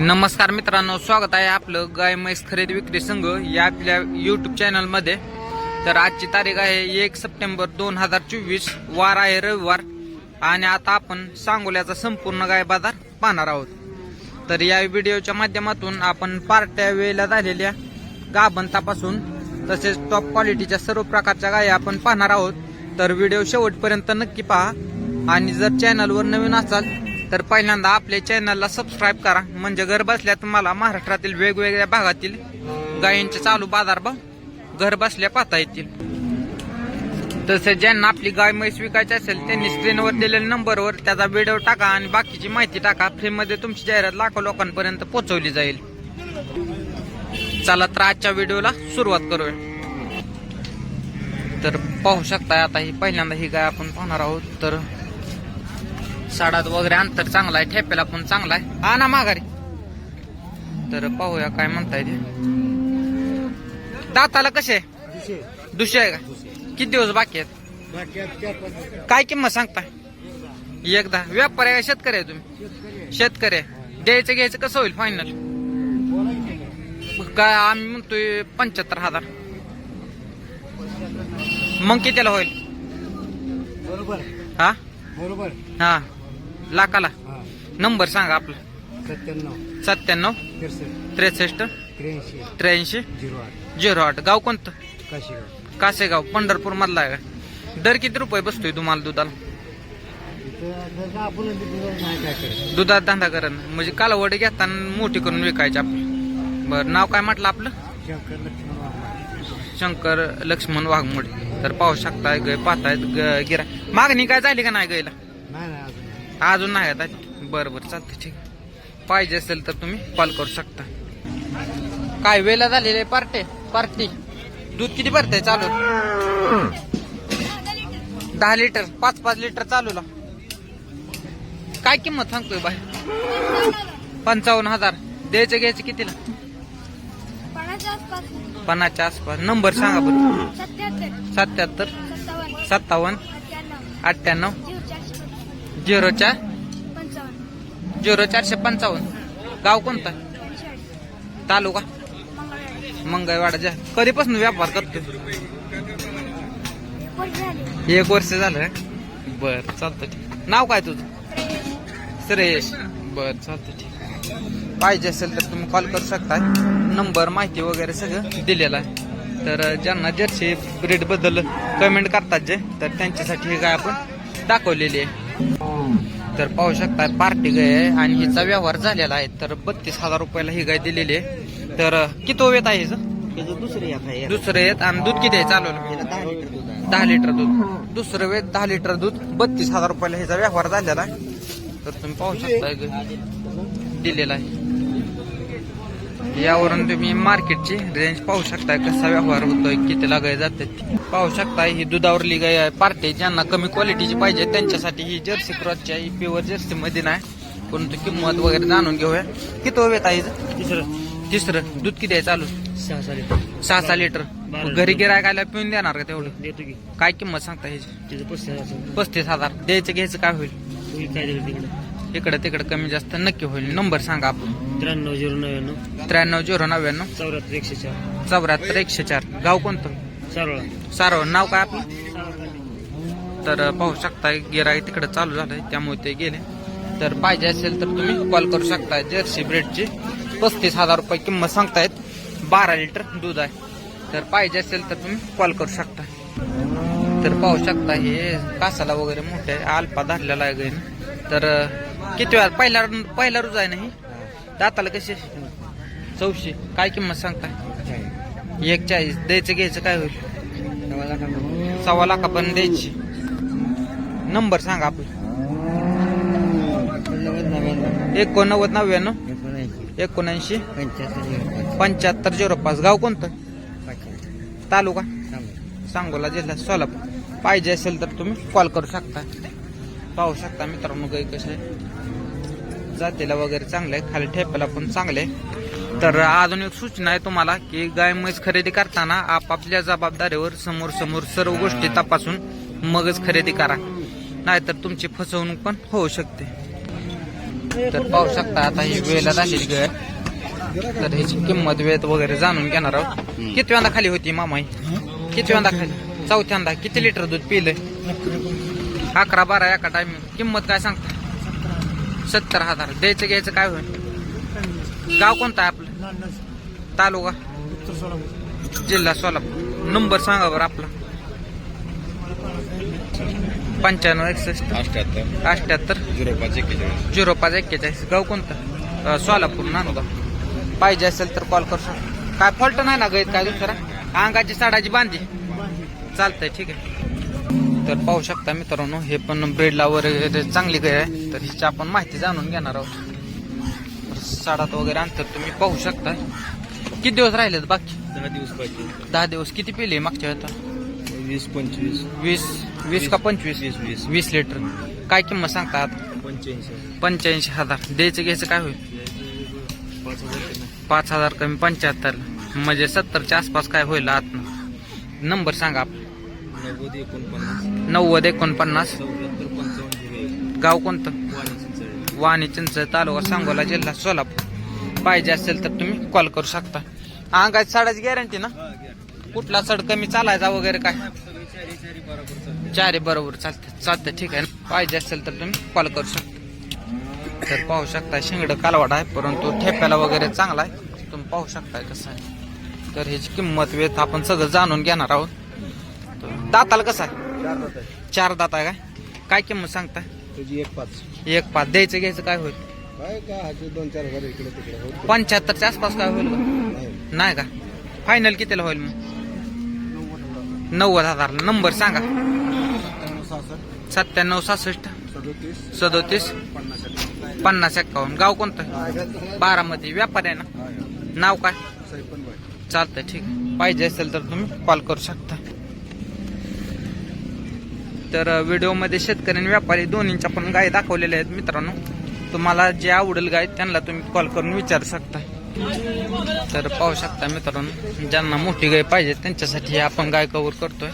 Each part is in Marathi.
नमस्कार मित्रांनो स्वागत आहे आपलं गाय म्हैस खरेदी विक्री संघ या आपल्या युट्यूब चॅनलमध्ये तर आजची तारीख आहे एक सप्टेंबर दोन हजार चोवीस वार आहे रविवार. आणि आता आपण सांगोल्याचा संपूर्ण गाय बाजार पाहणार आहोत. तर या व्हिडिओच्या माध्यमातून आपण पार्ट्या वेळेला झालेल्या गाभण तपासून तसेच टॉप क्वालिटीच्या सर्व प्रकारच्या गाय आपण पाहणार आहोत. तर व्हिडिओ शेवटपर्यंत नक्की पहा. आणि जर चॅनलवर नवीन असाल तर पहिल्यांदा आपल्या चॅनलला सबस्क्राईब करा. म्हणजे घर बसल्या तुम्हाला महाराष्ट्रातील वेगवेगळ्या भागातील गायींचे चालू बाजारभाव घर बसल्या पाहता येतील. तसेच ज्यांना आपली गाय म्हैस विकायची असेल त्यांनी स्क्रीनवर दिलेल्या नंबरवर त्याचा व्हिडिओ टाका आणि बाकीची माहिती टाका. फ्रीमध्ये तुमची जाहिरात लाखो लोकांपर्यंत पोहोचवली जाईल. चला तर आजच्या व्हिडिओला सुरुवात करूया. तर पाहू शकता आता ही पहिल्यांदा ही गाय आपण पाहणार आहोत. तर साडात वगैरे अंतर चांगला आहे ठेपेला पण चांगला आहे हा ना माघारी. तर पाहूया काय म्हणताय ते. दाताला कसे? दुसरे. आहे का? किती दिवस बाकी आहेत? काय किंमत सांगताय? एकदा. व्यापारी आहे का शेतकरी आहे तुम्ही? शेतकरी आहे. द्यायचं घ्यायचं कसं होईल फायनल काय आम्ही म्हणतोय पंच्याहत्तर हजार. मग कितीला होईल? बरोबर हा? बरोबर हा. लाखाला. हा. नंबर सांगा आपला. सत्त्याण्णव. सत्त्याण्णव. तिरसष्ट. त्रेसष्ट. त्र्याऐंशी. त्र्याऐंशी. झिरो आठ. झिरो आठ. गाव कोणतं? काशीगाव. कासेगाव. पंढरपूर मधला आहे का? दर किती रुपये बसतोय तुम्हाला दुधाला? इथं जर का आपण दुधाला नाही काय करत दुधात धंदा करण म्हणजे कालवड घेताना मोठी करून विकायची आपली. बरं नाव काय म्हटलं आपलं? शंकर लक्ष्मण वाघमारे. शंकर लक्ष्मण वाघमोडे. तर पाहू शकताय गय पाहतायत ग- गिरा. मागणी काय झाली का नाही गयला? अजून नाही आता. बरं बरं चालतं ठीक. पाहिजे असेल तर तुम्ही कॉल करू शकता. काय वेळेला झालेले पार्टे? पार्टी. दूध किती भरते चालू? दहा लिटर. पाच पाच लिटर चालूला. काय किंमत सांगतोय बाय पंचावन्न हजार. द्यायचे घ्यायचे कितीला? पन्नासच्या आसपास. नंबर सांगा बरं. सत्याहत्तर. सत्तावन्न. अठ्ठ्याण्णव. झिरो चार पंचावन्न. झिरो चारशे पंचावन्न. गाव कोणतं? तालुका? मंगळवाडा. जा. कधीपासून व्यापार झाले. एक वर्ष झालं? बर चालतं ठीक. नाव काय तुझं? सुरेश बर चालतं ठीक. पाहिजे असेल तर तुम्ही कॉल करू शकता. नंबर माहिती वगैरे सगळं दिलेलं आहे. तर ज्यांना जर्सी ब्रीडबद्दल कमेंट करतात जे तर त्यांच्यासाठी ही गाय आपण दाखवलेली आहे. तर पाहू शकता पार्टी गाय आहे आणि हिचा व्यवहार झालेला आहे. तर बत्तीस हजार रुपयाला ही गाय दिलेली आहे. तर किती वेत आहे हिचं? दुसरं दुसरं येत आणि दूध किती आहे? चालवलं. दहा लिटर दूध दूध. दुसरं वेळ दहा लिटर दूध. बत्तीस हजार रुपयाला ह्याचा व्यवहार झालेला आहे. तर तुम्ही पाहू शकता दिलेला आहे. यावरून तुम्ही मार्केटची रेंज पाहू शकताय कसा व्यवहार होतोय किती लागाय जाते पाहू शकताय ही दुधावरली गाय आहे. पार्टी ज्यांना कमी क्वालिटीची पाहिजे त्यांच्यासाठी ही जर्सी क्रॉसची आहे. प्युअर जर्सी मध्ये नाही परंतु किंमत वगैरे जाणून घेऊया. किती वेळ आहे? तिसरं. तिसरं. दूध किती आहे चालू? सहा सहा लिटर. सहा सहा लिटर. घरी गिरायकाला पिऊन देणार का तेवढं? देतो की. काय किंमत सांगता ह्याची? पस्तीस हजार द्यायचं घ्यायचं काय होईल? इकडे तिकडे कमी जास्त नक्की होईल. नंबर सांगा आपण. त्र्याण्णव झिरो नव्याण्णव. त्र्याण्णव झिरो नव्याण्णव. चौऱ्याहत्तर एकशे चार. चौऱ्याहत्तर एकशे चार. गाव कोणतं? सारोळा. सारव नाव काय आपलं? तर पाहू शकता गिराई तिकडे चालू झालंय त्यामुळे ते गेले. तर पाहिजे असेल तर तुम्ही कॉल करू शकता जर्सी ब्रेडची. पस्तीस हजार रुपये किंमत सांगतायत. बारा लिटर दूध आहे. तर पाहिजे असेल तर तुम्ही कॉल करू शकता तर पाहू शकता हे कासाला वगैरे मोठे आहे. अल्पा धरलेला आहे गाईन तर किती वेळा पहिला पहिला रुज आहे ना ही? दाताला कशी? चौशे. काय किंमत सांगताय? एक चाळीस. द्यायचं घ्यायचं काय होईल? सव्वा लाखापर्यंत द्यायची. नंबर सांगा आपला. एकोणनव्वद नव्याण्णव. एकोणऐंशी. पंच्याहत्तर झिरो पाच. गाव कोणतं? तालुका? सांगोला जिल्हा सोलापूर. पाहिजे असेल तर तुम्ही कॉल करू शकता. पाहू शकता मित्रांनो काही कसे जातीला वगैरे चांगलं आहे खाली ठेपायला पण चांगलं आहे. तर अजून एक सूचना आहे तुम्हाला की गाय म्हैस खरेदी करताना आपापल्या जबाबदारीवर समोर समोर सर्व गोष्टी तपासून मगच खरेदी करा. नाहीतर तुमची फसवणूक पण होऊ शकते. तर पाहू शकता आता ही वेळेला झालेली गाय. तर ह्याची किंमत वेळ वगैरे जाणून घेणार आहोत. किती वेळा खाली होती मामा ही किती वेळा खाली? चौथ्यांदा. किती लिटर दूध पिलंय? अकरा बारा एका टाइम किंमत काय सांगता? सत्तर हजार. द्यायचं घ्यायचं काय होईल? गाव कोणतं आहे आपलं? तालुका? जिल्हा सोलापूर. नंबर सांगा बरं आपला. पंच्याण्णव एकसष्ट. अठ्याहत्तर. अठ्याहत्तर. झिरो पाच एक्केचाळीस. झिरो पाच एक्केचाळीस. गाव कोणतं? सोलापूर नांदगाव पाहिजे असेल तर कॉल करशो काय फॉल्ट नाही ना गैत काय दुसरा? अंगाची साडाची बांधी. चालतंय ठीक आहे. तर पाहू शकता मित्रांनो हे पण ब्रेडला वगैरे चांगली गाय आहे. तर हिची आपण माहिती जाणून घेणार आहोत. साडात वगैरे अंतर तुम्ही पाहू शकता. किती दिवस राहिलेत बाकी? दहा दिवस पाहिजे. दहा दिवस. किती पिले मागच्या वेळेला वीस पंचवीस. वीस वीस का पंचवीस? वीस वीस. वीस लिटर. काय किंमत सांगतात पंच्याऐंशी. पंच्याऐंशी हजार. द्यायचं घ्यायचं काय होईल? पाच हजार पाच हजार कमी पंच्याहत्तर. म्हणजे सत्तरच्या आसपास काय होईल आत नंबर सांगा आपला. नव्वद एकोणपन्नास. नव्वद एकोणपन्नास. चौऱ्याहत्तर पंचावन्न झिरो एक गाव कोणतं? वाणी चिंच तालुका सांगोला जिल्हा सोलापूर. पाहिजे असेल तर तुम्ही कॉल करू शकता. अंगाची साडाची गॅरंटी ना? कुठला सड कमी चालायचा वगैरे काय? चारी बरोबर चालते चालते ठीक आहे ना? पाहिजे असेल तर तुम्ही कॉल करू शकता. तर पाहू शकता शिंगड कालवाड आहे परंतु ठेप्याला वगैरे चांगला आहे. तुम्ही पाहू शकताय कसं आहे. तर ह्याची किंमत वेत आपण सगळं जाणून घेणार आहोत. दाताला कसं आहे. चार दात आहे काय? काय किंमत सांगताय? एक पाच. एक पाच. द्यायचं घ्यायचं काय होईल? काय हाचे दोन चार हजार इकडे तिकडे होत पंच्याहत्तरच्या आसपास काय होईल का? नाही. नाही का? फायनल कितीला होईल मग? नव्वद हजार. नंबर सांगा. सत्त्याण्णव सहासष्ट. सत्त्याण्णव सहासष्ट. सदोतीस. सदोतीस. पन्नास. पन्नास एक्कावन्न. गाव कोणतं? बारामती. व्यापार आहे ना? का? नाव काय? सैपन बाई चालतंय ठीक आहे. पाहिजे असेल तर तुम्ही कॉल करू शकता. तर व्हिडिओमध्ये शेतकरी आणि व्यापारी दोन्हींच्या पण गाय दाखवलेल्या आहेत मित्रांनो. तुम्हाला जे आवडेल गाय त्यांना तुम्ही कॉल करून विचारू शकता. तर पाहू शकता मित्रांनो ज्यांना मोठी गाय पाहिजे त्यांच्यासाठी आपण गाय कवर करतोय.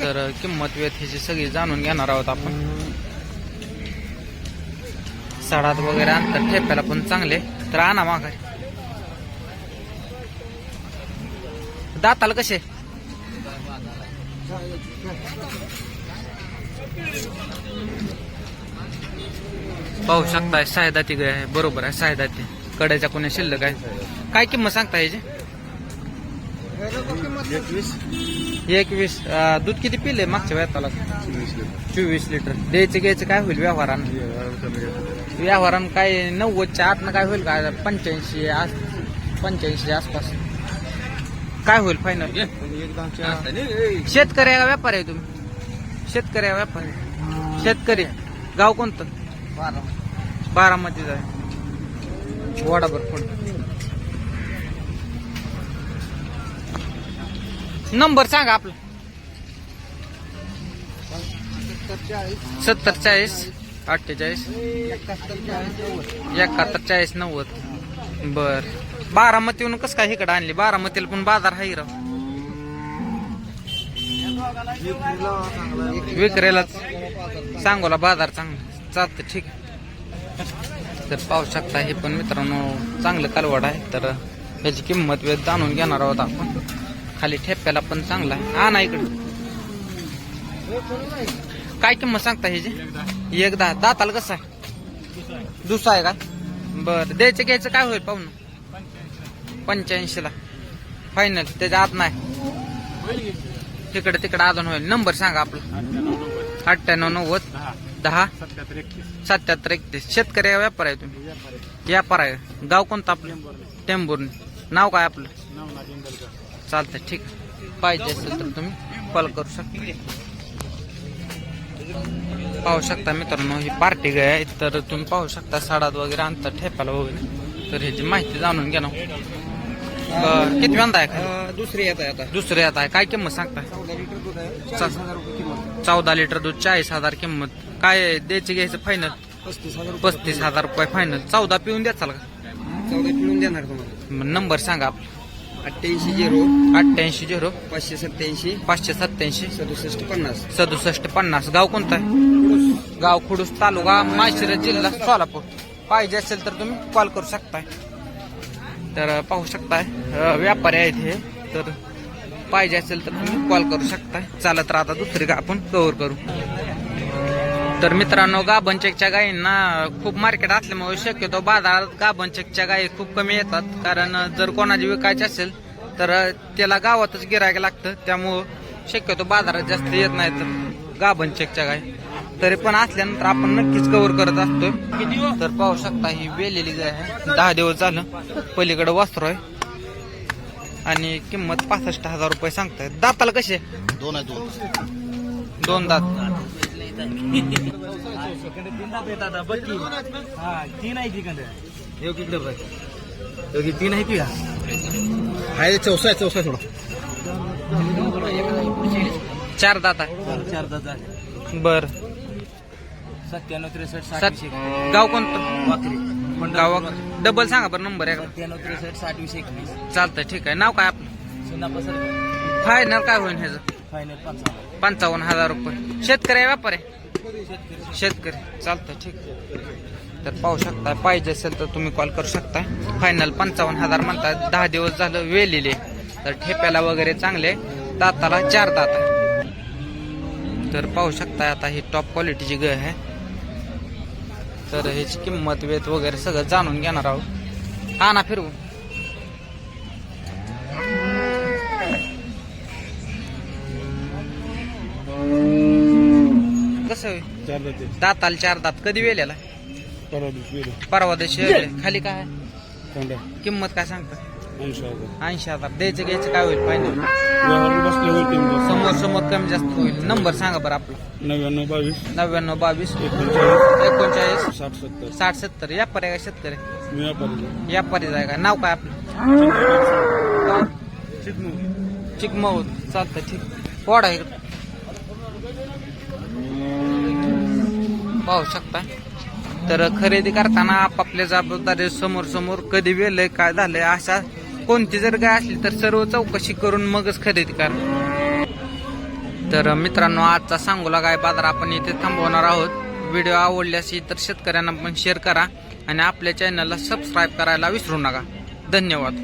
तर किंमत वेत ह्याची सगळी जाणून घेणार आहोत आपण. साडात वगैरे अंतर ठेपायला पण चांगले. तर आणा माघारी. दाताला कसे? पाहू शकताय सायदाती गाय आहे. बरोबर आहे सायदाती कड्याच्या कोणी शिल्लक आहे? काय किंमत सांगता याची? एकवीस. दूध किती पिले मागच्या वेळाला चोवीस चोवीस लिटर. द्यायचं घ्यायचं काय होईल व्यवहारानं? व्यवहारानं काय नव्वदच्या आतनं काय होईल का? पंच्याऐंशी आस पंच्याऐंशी आसपास. काय होईल फायनल शेतकरी आहे का व्यापारी आहे तुम्ही? शेतकरी आहे व्यापारी शेतकरी. गाव कोणतं? बारा बारामतीच आहे वडाभर पुढे नंबर सांगा आपला. सत्तर चाळीस अठ्ठेचाळीस. एकाहत्तर चाळीस नव्वद एकाहत्तर चाळीस नव्वद. बर. बारामतीहून कसं काय इकडे आणली? बारामतीला पण बाजार आहे राव. विक्रेलाच सांगोला बाजार चांगला. चालतं ठीक. तर पाहू शकता हे पण मित्रांनो चांगलं कालवड आहे. तर याची किंमत वेळ जाणून घेणार आहोत आपण. खाली ठेप्याला पण चांगला आहे. हा ना इकडे. काय किंमत सांगता ह्याची? एकदा दाताला कसं आहे? दुसरा आहे का? बर. द्यायचं घ्यायचं काय होईल पाहून पंच्याऐंशीला. फायनल त्याच्या आत नाही. तिकडे तिकडे अजून होईल. नंबर सांगा आपला. अठ्ठ्याण्णव नव्वद दहा सत्याहत्तर एकतीस. शेतकरी आहे, व्यापार आहे तुम्ही. व्यापार आहे. गाव कोणतं आपलं? टेंभूर नाव काय आपलं? नवनाथ चालतंय ठीक आहे. पाहिजे असेल तर तुम्ही कॉल करू शकता. पाहू शकता मित्रांनो ही पार्टी गाय आहे. तर तुम्ही पाहू शकता साडात वगैरे अंतर ठेपायला वगैरे तर ह्याची माहिती जाणून घ्या ना. बरं, किती वेंदा आहे खाली? दुसरी येत आहे आता. दुसरे येत आहे. काय किंमत सांगता चौदा लिटर दूध आहे. चाळीस हजार रुपये किंमत चौदा लिटर दूध चाळीस हजार किंमत. काय द्यायची घ्यायचं फायनल पस्तीस हजार रुपये. पस्तीस हजार रुपये फायनल चौदा पिऊन द्या चाल का? चौदा पिळून देणार तुम्हाला. मग नंबर सांगा आपला. अठ्ठ्याऐंशी झिरो. अठ्ठ्याऐंशी झिरो. पाचशे सत्याऐंशी पाचशे सत्याऐंशी सदुसष्ट पन्नास. सदुसष्ट पन्नास. गाव कोणतं आहे? गाव खुडूस तालुका माशिरा जिल्हा सोलापूर. पाहिजे असेल तर तुम्ही कॉल करू शकताय. तर पाहू शकताय. व्यापारी आहेत हे. तर पाहिजे असेल तर तुम्ही कॉल करू शकताय. चालत राहता दुसरी गा आपण कव्हर करू. तर मित्रांनो गाभणचेकच्या गायींना खूप मार्केट असल्यामुळे शक्यतो बाजारात गाभणचेकच्या गायी खूप कमी येतात. कारण जर कोणाची विकायची असेल तर त्याला गावातच गिरायला लागतं. त्यामुळं शक्यतो बाजारात जास्त येत नाहीत गाभणचेकच्या गायी. तरी पण असल्यानंतर आपण नक्कीच कव्हर करत असतो तर पाहू शकता ही वेलेली गाय आहे. दहा दिवस झालं. पलीकडे वासरू आहे. आणि किंमत पासष्ट हजार रुपये सांगतायत. दाताला कसे दोन दोन. दोन दात. तीन आहे योगी तीन आहे की? आहे चौसा आहे चौसा थोडा. चार दात आहे. चार दात आहे. बर. सत्त्याण्णव त्रेसष्ट साठ सात गाव कोणतं? गावा डबल सांगा बरं नंबर आहे सत्त्याण्णव त्रेसष्ट साठ वीस एकवीस. चालतंय ठीक आहे. नाव काय आपलं? सोनापा फायनल काय होईल ह्याचं? फायनल पंचावन्न. पंचावन्न हजार रुपये. शेतकरी आहे व्यापार आहे? शेतकरी. चालतंय ठीक तर पाहू शकता पाहिजे असेल तर तुम्ही कॉल करू शकता. फायनल पंचावन्न हजार म्हणतात. दहा दिवस झालं वेलेले. तर ठेप्याला वगैरे चांगले. दाताला चार दात आहे. तर पाहू शकता आता ही टॉप क्वालिटीची गाय आहे. तर ह्याची किंमत वेत वगैरे सगळं जाणून घेणार आहोत. हा ना फिरवू. कसं दाताला चार दात. कधी वेलेला परवा दिवशी. खाली काय? किंमत काय सांगता? ऐंशी हजार ऐंशी हजार. द्यायचं घ्यायचं काय होईल फायनल व्यवहार बसले होते समोर समोर कमी जास्त होईल. नंबर सांगा बरं आपला. नव्याण्णव बावीस. नव्याण्णव बावीस. एकोणचाळीस. एकोणचाळीस. साठ सत्तर. साठ सत्तर. या पर्याय काय शेतकरी? मी व्यापारी. या पर्याय आहे का? नाव काय आपलं? चिकमू. चिकमऊद चालतं ठीक. वाडा इकडं. पाहू शकता. तर खरेदी करताना आपापल्या जबाबदारी समोर समोर कधी वेलय काय झालंय अशा कोणती जर गाय असली तर सर्व चौकशी करून मगच खरेदी करा. तर मित्रांनो आजचा सांगोला गाय बाजार आपण इथे थांबवणार आहोत. व्हिडिओ आवडल्यास इतर शेतकऱ्यांना पण शेअर करा आणि आपल्या चॅनलला सबस्क्राईब करायला विसरू नका. धन्यवाद.